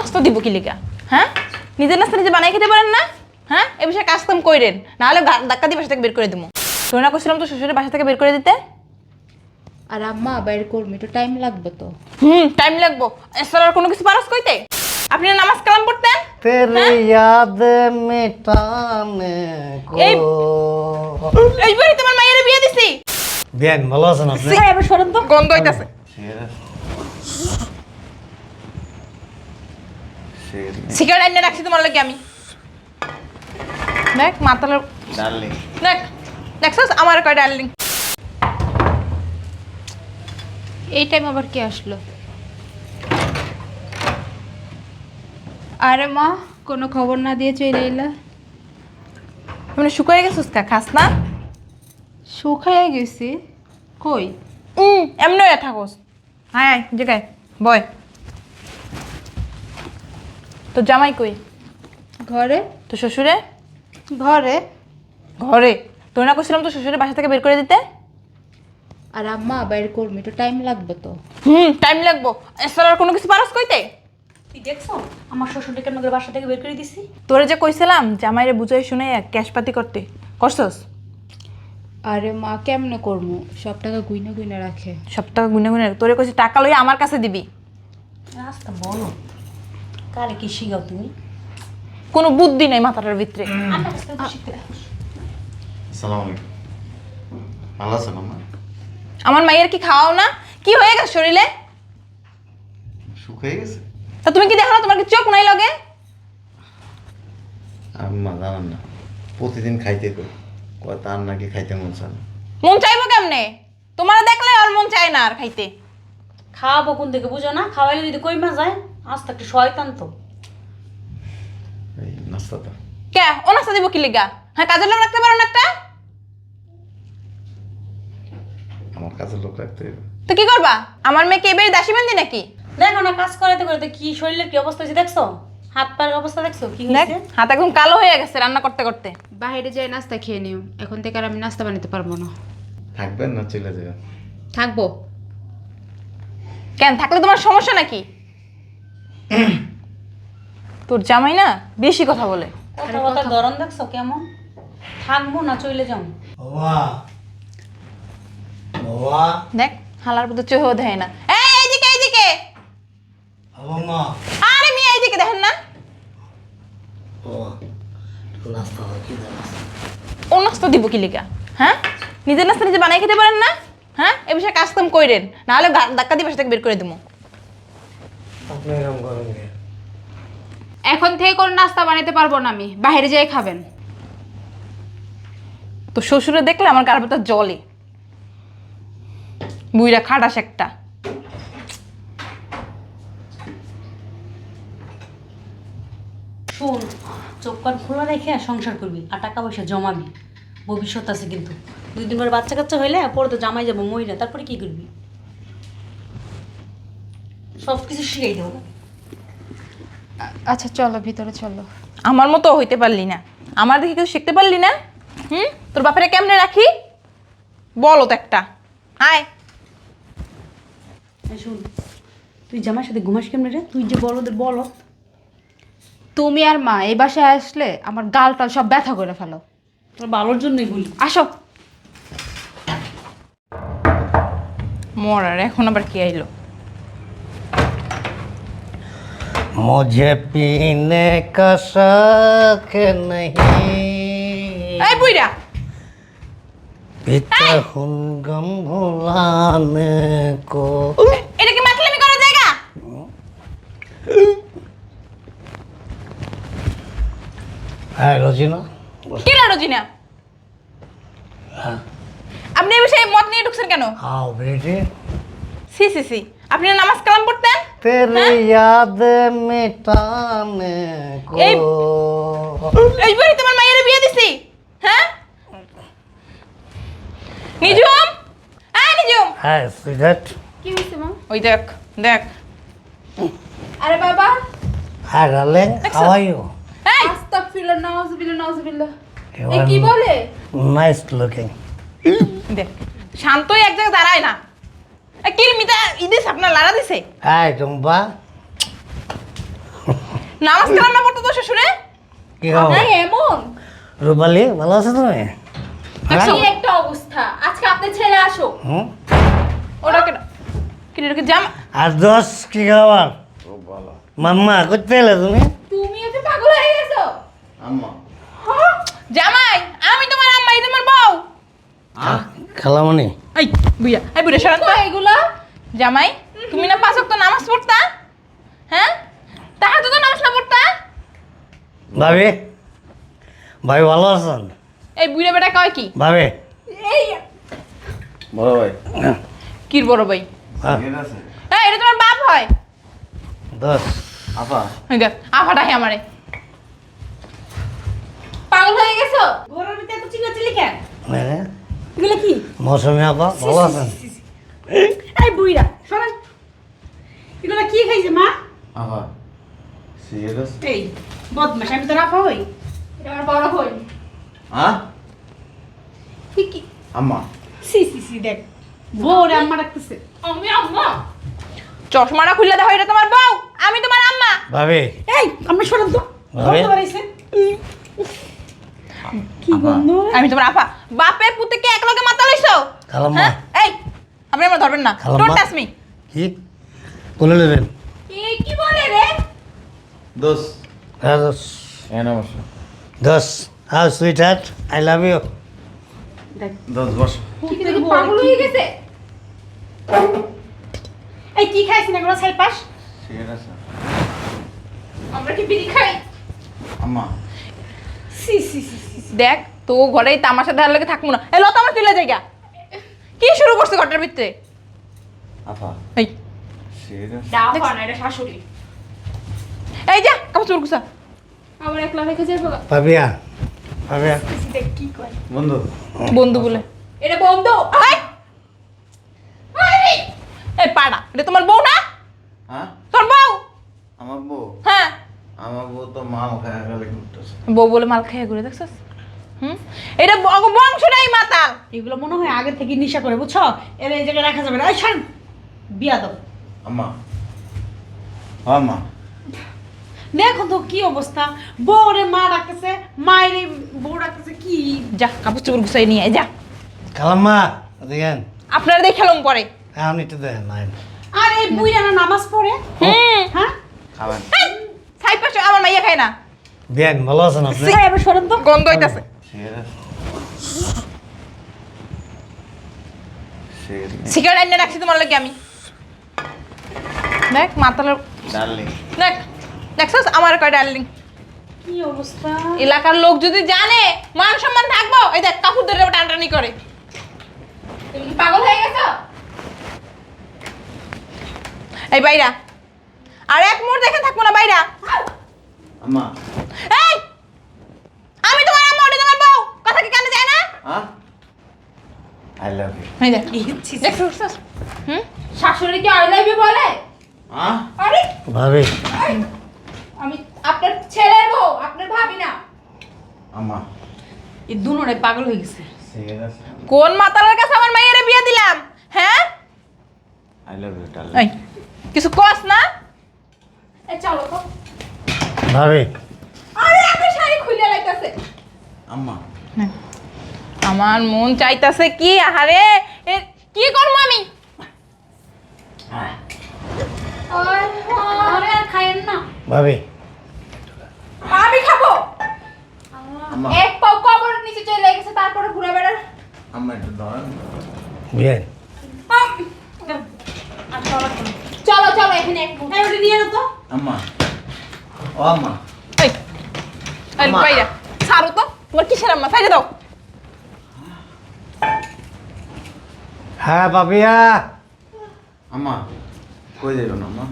নাস্তা দিব কি লিগা? হ্যাঁ? নিজের নাস্তা নিজে বানাই খেতে পারেন না? হ্যাঁ? এ বিষয়ে কাজ কাম করেন নাহলে ধাক্কা দিয়ে বাসা থেকে বের করে দেবো শোনা করছিলাম তো শ্বশুরের বাসা থেকে বের করে দিতে? আর আম্মা বাইরে করবে একটু টাইম লাগবে তো। হুম টাইম লাগবো। এসার আর কোনো কিছু পারস কইতে? আপনি নামাজ কালাম পড়তেন? তেরে হ্যাঁ? ইয়াদ মেটানে এই এইবারই তোমার মায়ের বিয়ে দিছি। বিয়ে ভালো আছে আপনি? হ্যাঁ এবার শোনেন তো। গন্ধ হইতাছে। হ্যাঁ। সিগারেট এনে রাখছি তোমার লাগে আমি। দেখ মাতালের ডার্লিং দেখ দেখছস? আমার কয় ডার্লিং এই টাইম আবার কে আসলো? আরে মা কোনো খবর না দিয়ে চলে এলা। মানে শুকায় গেছিস কা? খাস না? শুকাইয়া গেছি। কই? হুম এমনি থাকোস। হায় আয় জায়গায় বয়। তো জামাই কই? ঘরে। তো শ্বশুরে? ঘরে। ঘরে? তোর না করছিলাম তো শ্বশুরের বাসা থেকে বের করে দিতে? আর আম্মা বাইরে করব একটু টাইম লাগবে তো। হুম টাইম লাগবো। এছাড়া আর কোনো কিছু পারস কইতে? তুই দেখছ আমার শ্বশুরকে কেন করে বাসা থেকে বের করে দিছি? তোরে যে কইছিলাম জামাইরে বুঝাই শুনে ক্যাশপাতি করতে। করছস? আরে মা কেমনে করব সব টাকা গুইনা গুইনা রাখে। সব টাকা গুনে গুনে তোরে কইছি টাকা লই আমার কাছে দিবি। রাস্তা বলো। কারে কি শিখাও তুমি? কোনো বুদ্ধি নাই মাথাটার ভিতরে। ভালো আছেন আমার মাইয়ের কি খাওয়াও না? কি হয়ে গেছে শরীরে? শুকিয়ে গেছে? তা তুমি কি দেখো না তোমার কি চোখ নাই লগে? আম্মা জানান না প্রতিদিন খাইতে কই। কয় তার নাকি খাইতে মন চায় না। মন চাইব কেমনে? তোমার দেখলে আর মন চায় না আর খাইতে। খাওয়াবো কোন থেকে বুঝো না? খাওয়াইলে যদি কই মা যায় আজ তো একটা শয়তান তো। এই নাস্তাটা। কে? ও নাস্তা দিব কি লিগা? হ্যাঁ কাজের লোক রাখতে পারো না একটা? আমার কাছের লোক রাখতে হবে। তো কি করবা? আমার মেয়েকে এবারে দাসী বান্ধি নাকি? দেখো না কাজ করাতে করাতে কি শরীরের কি অবস্থা হয়েছে দেখছ? হাত পায়ের অবস্থা দেখছ? কি দেখ হয়েছে? হাত একদম কালো হয়ে গেছে রান্না করতে করতে। বাইরে যাই নাস্তা খেয়ে নিও। এখন থেকে আর আমি নাস্তা বানাতে পারব না। থাকবেন না চলে যাবেন। থাকব। কেন থাকলে তোমার সমস্যা নাকি? তোর জামাই না বেশি কথা বলে। কথা কথা ধরন দেখছ কেমন? থাকব না চলে যাও। বাবা। বাবা। দেখ হালার দেয় না। এই এইদিকে এইদিকে। আরে মিয়া এইদিকে দেখেন না। নাস্তা কি ও নাস্তা দিব কি লিগা? হ্যাঁ? নিজের নাস্তা নিজে বানাই খেতে পারেন না? হ্যাঁ? এ বিষয়ে কাজ কাম কইরেন। নাহলে ধাক্কা দিয়ে বাসা থেকে বের করে দেবো আপনি এরকম করেন এখন থেকে কোনো নাস্তা বানাতে পারব না আমি। বাইরে যাই খাবেন। তো শ্বশুরে দেখলে আমার গার জলে বুইরা খাটাস একটা। শোন চোখ কান খোলা রেখে সংসার করবি আর টাকা পয়সা জমাবি। ভবিষ্যৎ আছে কিন্তু। দুই দিন পরে বাচ্চা কাচ্চা হইলে পরে তো জামাই যাব মহিলা তারপরে কি করবি? সব কিছু শিখাই দেবো। আচ্ছা চলো ভিতরে চলো। আমার মতো হইতে পারলি না। আমার দেখে কেউ শিখতে পারলি না? হুম? তোর বাপেরা কেমনে রাখি? বলো তো একটা। এই শোন তুই জামাইয়ের সাথে ঘুমাস কেমনে রে? তুই যে বলদের বল। তুমি আর মা এই বাসায় আসলে আমার গালটা সব ব্যথা করে ফেলো। তোর ভালোর জন্যই বলি। আসো। মরার এখন আবার কি আইলো? মুঝে পিনে কা শখ नहीं। এই বুইরা পিতা হুন গম ভুলানে কো এটা কি মাতলামি করার জায়গা হ্যাঁ রোজিনা কে না রোজিনা আপনি এই বিষয়ে মত নিয়ে ঢুকছেন কেন হাও বেটি সি সি সি আপনি নামাজ কালাম পড়তেন तेरी याद मिटाने এই- को এইবারই তোমার মায়ের বিয়ে দিছি হ্যাঁ নিজুম হ্যাঁ নিজুম है स्वीट কি হয়েছে মা ওই দেখ দেখ আরে বাবা hi darling how are you এই আস্তাগফিরুল্লাহ নাউজুবিল্লাহ নাউজুবিল্লাহ You এ কি are বলে nice looking. দেখ শান্তই এক জায়গায় দাঁড়ায় না এই ইদিস আপনার লাড়া দিছে। Hi, Dumba. নামাজ কালাম না পড়তো তো শ্বশুরে কি খবর? এই এমন। রূপালি ভালো আছো তুমি? কি একটা অবস্থা। আজকে আপনার ছেলে আসো। হুম? ওটা কেন? কি রে, ওটা আর দশ কি খাবার? মাম্মা করতে এলে তুমি? তুমি এত পাগল হয়ে গেছো। আম্মা। জামাই আমি তোমার আম্মা তোমার বউ। খালামণি। এই বুইয়া এই বুড়ে সরান তো। এগুলা? জামাই তুমি না পাঁচ ওয়াক্ত নামাজ পড়তা? হ্যাঁ? তাহার তো নামাজ না পড়তা? ভাবি ভাই ভালো আছেন? এই বুড়ে বেটা কয় কি? ভাবি। এই। বড় ভাই। কি বড় ভাই? হ্যাঁ, এই এটা তোমার বাপ হয়। দশ আপা। এই দেখ আফাটা হে আমারে। পাগল হয়ে গেছো? ঘরের ভিতরে এত চিল্লাচিল্লি কেন? হ্যাঁ, এগুলো কি? মৌসুমি আপা ভালো আছেন? এই বুইরা শোনেন এগুলো কি খাইছে মা? আপা সিরিয়াস? এই বদমাস আমি তো রাফা হই। এটা আমার বড় হই হ্যাঁ কি কি? আম্মা। সি সি সি দেখ। বউরে আম্মা ডাকতেছে। আমি আম্মা। চশমাটা খুললে দেখো এটা তোমার বউ। আমি তোমার আম্মা। ভাবে। এই আমি শোনেন তো। ভাবে? কি। গন্ধ আমি তোমার আপা। বাপে পুতেকে এক লগে মাথা লইছো? খালাম্মা। হ্যাঁ? এই আপনি আমার ধরবেন না। ডোন্ট টাচ মি কি? বলে নেবেন এই কি বলে রে? দোষ হ্যাঁ দশ এ নমস্কার। দশ হ্যাঁ sweet heart I love you. দেখ। দোষ বস। কি পাগল হয়ে গেছে? এই কি খাইছেন এগুলো ছাই পাস আমরা কি বিড়ি খাই? আম্মা। সি সি সি সি। দেখ। তো ঘরেই তামাশা দেওয়ার লাগে থাকব না। এ লতা আমার চলে জায়গা কি শুরু করছে ঘরটার ভিতরে? এই। এটা শাশুড়ি। এই যা কাপড় গুছা। আমার একলা রেখে যাব পাবিয়া। পাবিয়া। কি কয় বন্ধু। বন্ধু বলে। এটা বন্ধু। এই! এই পাড়া এটা তোমার বউ না? হ্যাঁ? তোর বউ? আমার বউ? হ্যাঁ। আমার বউ তো মা খায় গেলে ঘুরতেছে। বউ বলে মাল খেয়ে ঘুরে দেখছস? হুম? এটা বংশটাই মাতাল। এগুলো মনে হয় আগে থেকে নিশা করে বুঝছ? এর এই জায়গায় রাখা যাবে না। ছাড় বিয়া দাও। আম্মা। আম্মা। দেখো তো কি অবস্থা। বউরে মা ডাকতেছে মায়ের বউ ডাকতেছে কি? যা কাপড় চোপড় গুছাই নিয়ে যা। দেখেন আপনারা দেখেলাম পরে। আপনি একটু দেখেন নাই আর বুইরা নামাজ পড়ে? হুম। হ্যাঁ? খাবেন। আমার মাইয়া খায় না। বিয়ান ভালো আছেন আপনি? এবার সরেন তো। গন্ধ হইতাছে। সিগারেট এনে রাখছি তোমার লাগে আমি। দেখ মাতালের ডার্লিং দেখ দেখছস? আমার কয় ডার্লিং কি অবস্থা? এলাকার লোক যদি জানে মান সম্মান থাকব এই দেখ কাপড় ধরে টানটানি করে। তুমি কি পাগল হয়ে গেছো? এই বাইরা। আর এক মুহূর্ত দেখে থাকব না বাইরা। আম্মা। এই আমি তোমার আম্মা ওটা তোমার বউ কথা কি কানে যায় না হ্যাঁ আই লাভ ইউ এই দেখ। ছি। হুম? শাশুড়ি কি আই লাভ ইউ বলে? হ্যাঁ আরে। ভাবি। আমি আপনার ছেলের বউ আপনার ভাবি না। আম্মা। এই দুনোরে পাগল হয়ে গেছে। কোন মাতালের কাছে আমার মাইয়েরে বিয়ে দিলাম? হ্যাঁ? আই লাভ ইউ ডার্লিং এই কিছু কস না? এ চলো তো ভাবি। আরে আপনার শাড়ি খুলে লাইতাছে। আম্মা। আমার মন চাইতাছে কি? আহারে! এ কি করব আমি? আরে আর ভাবি। আমি খাব? আম্মা। এক পাও কবরের নিচে চলে গেছে তারপরে ঘুরে বেড়ার আম্মা একটু ধরেন বিয়ান আর চলা। চলো এখানে এক। নিয়ে নাও তো। আম্মা। ও আম্মা। এই। বাইরা। ছাড়ো তো। তোমার কিসের আম্মা? সাইডে দাও। হ্যাঁ পাপিয়া আম্মা কই যাইব না আম্মা?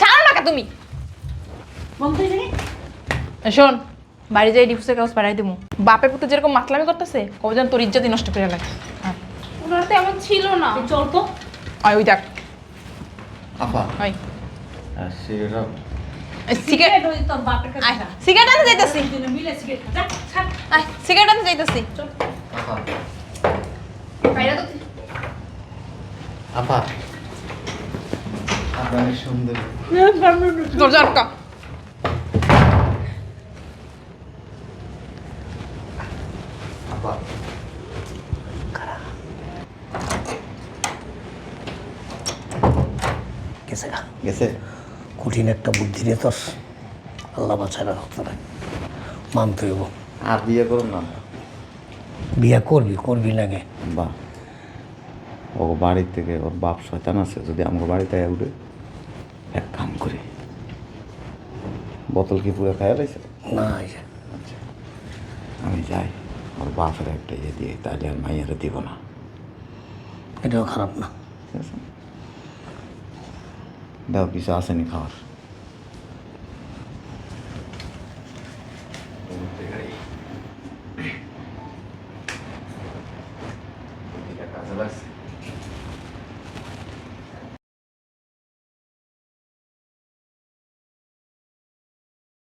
ছাড়ো না কা তুমি। শোন বাড়ি যাই ডিভোর্সের কাগজ পাঠাই দেবো বাপের পুতে যেরকম মাতলামি করতেছে কবে যেন তোর ইজ্জতই নষ্ট করে লাগে। হ্যাঁ ওনার তো এমন ছিল না। চল তো। ওই দেখ। আপা সিগারেট ওই তোর বাপের কাছে সিগারেট আনতে যাইতেছি। মিলে সিগারেট খা। যা, সিগারেট আনতে যাইতেছি। আপা বাইরে তো আপা রানী সুন্দরী দরজা আটকা আব্বা গেছে গা গেছে কঠিন একটা বুদ্ধি রে তোর আল্লাহ মানতে হইব আর বিয়ে করুন না বিয়া করবি করবি লাগে বা ও বাড়ির থেকে ওর বাপ শয়তান আছে যদি আমাকে বাড়িতে উঠে এক কাম করি। বোতল কি পুরো খাইয়া লাইছে? না আচ্ছা। আমি যাই ওর বাপের একটা ইয়ে দিয়ে তাহলে আর মাইয়ারে দিব না। এটাও খারাপ না। ঠিক আছে? দাও কিছু আসেনি খাওয়ার?